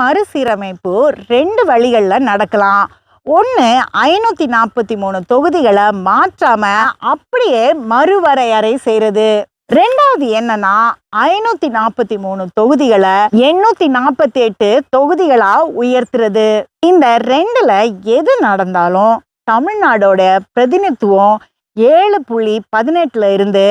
மறுசீரமைப்பு ரெண்டு வழிகளில் நடக்கலாம். ஒன்று ஐநூற்றி நாற்பத்தி மூணு தொகுதிகளை மாற்றாம அப்படியே மறுவரையறை செய்கிறது ரெண்டாவது என்னன்னா ஐநூத்தி நாற்பத்தி மூணு தொகுதிகளை எண்ணூத்தி நாற்பத்தி எட்டு தொகுதிகளா உயர்த்துறது. இந்த ரெண்டுல எது நடந்தாலும் தமிழ்நாடோட பிரதிநிதித்துவம் ஏழு புள்ளி பதினெட்டுல இருந்து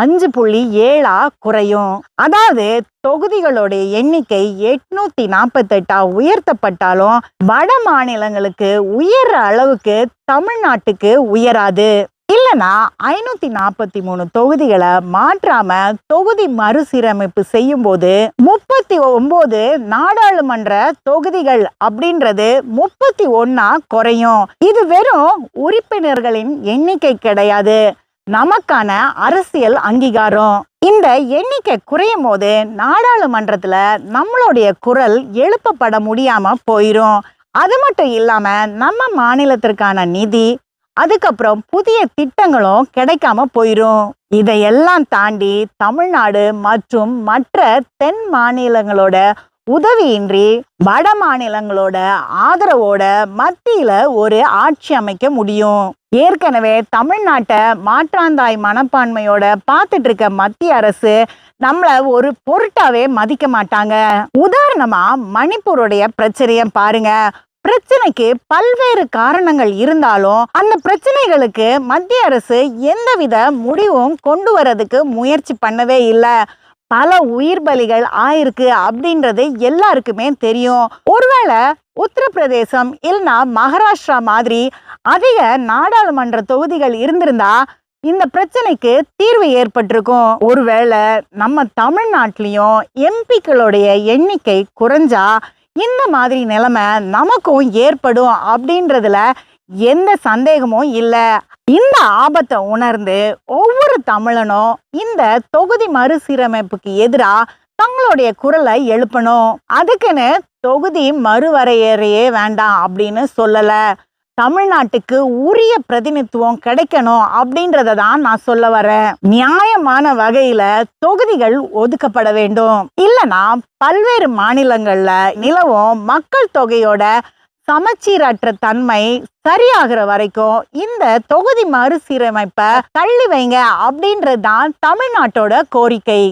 அஞ்சு புள்ளி ஏழா குறையும். அதாவது தொகுதிகளுடைய எண்ணிக்கை எட்நூத்தி நாற்பத்தெட்டா உயர்த்தப்பட்டாலும் வட மாநிலங்களுக்கு உயர்ற அளவுக்கு தமிழ்நாட்டுக்கு உயராது. இல்லனா ஐநூத்தி நாற்பத்தி மூணு தொகுதிகளை மாற்றாம தொகுதி மறுசீரமைப்பு செய்யும் போது முப்பத்தி ஒன்பது நாடாளுமன்ற தொகுதிகள் அப்படின்றது முப்பத்தி ஒன்னா குறையும். இது வெறும் உறுப்பினர்களின் எண்ணிக்கை கிடையாது. நமக்கான அரசியல் அங்கீகாரம். இந்த எண்ணிக்கை குறையும் போது நாடாளுமன்றத்துல நம்மளுடைய குரல் எழுப்பப்பட முடியாம போயிரும். அது மட்டும் இல்லாம நம்ம மாநிலத்திற்கான நிதி அதுக்கப்புறம் புதிய திட்டங்களும் கிடைக்காம போயிரும். இதையெல்லாம் தாண்டி தமிழ்நாடு மற்றும் மற்ற தென் மாநிலங்களோட உதவியின்றி வட மாநிலங்களோட ஆதரவோட மத்தியில ஒரு ஆட்சி அமைக்க முடியும். ஏற்கனவே தமிழ்நாட்டை மாற்றாந்தாய் மனப்பான்மையோட பார்த்துட்டு இருக்க மத்திய அரசு நம்மள ஒரு பொருட்டாவே மதிக்க மாட்டாங்க. உதாரணமா மணிப்பூருடைய பிரச்சனையை பாருங்க. பிரச்சனைக்கு பல்வேறு காரணங்கள் இருந்தாலும் அந்த பிரச்சனைகளுக்கு மத்திய அரசு எந்தவித முடிவும் கொண்டு வரதுக்கு முயற்சி பண்ணவே இல்லை. பல உயிர் பலிகள் ஆயிருக்கு அப்படின்றது எல்லாருக்குமே தெரியும். ஒருவேளை உத்தரப்பிரதேசம் இல்லைன்னா மகாராஷ்டிரா மாதிரி அதிக நாடாளுமன்ற தொகுதிகள் இருந்திருந்தா இந்த பிரச்சனைக்கு தீர்வு ஏற்பட்டிருக்கும். ஒருவேளை நம்ம தமிழ்நாட்டிலையும் எம்பிக்களுடைய எண்ணிக்கை குறைஞ்சா இந்த மாதிரி நிலைமை நமக்கும் ஏற்படும் அப்படின்றதுல எந்த சந்தேகமும் இல்லை. இந்த ஆபத்தை உணர்ந்து ஒவ்வொரு தமிழனும் இந்த தொகுதி மறுசீரமைப்புக்கு எதிராக தங்களுடைய குரலை எழுப்பணும். அதுக்குன்னு தொகுதி மறுவரையறையே வேண்டாம் அப்படின்னு சொல்லலை. தமிழ்நாட்டுக்கு உரிய பிரதிநிதித்துவம் கிடைக்கணும் அப்படின்றத தான் நான் சொல்ல வரேன். நியாயமான வகையில தொகுதிகள் ஒதுக்கப்பட வேண்டும். இல்லைன்னா பல்வேறு மாநிலங்கள்ல நிலவும் மக்கள் தொகையோட சமச்சீரற்ற தன்மை சரியாகிற வரைக்கும் இந்த தொகுதி மறுசீரமைப்பை தள்ளி வைங்க அப்படின்றது தான் தமிழ்நாட்டோட கோரிக்கை.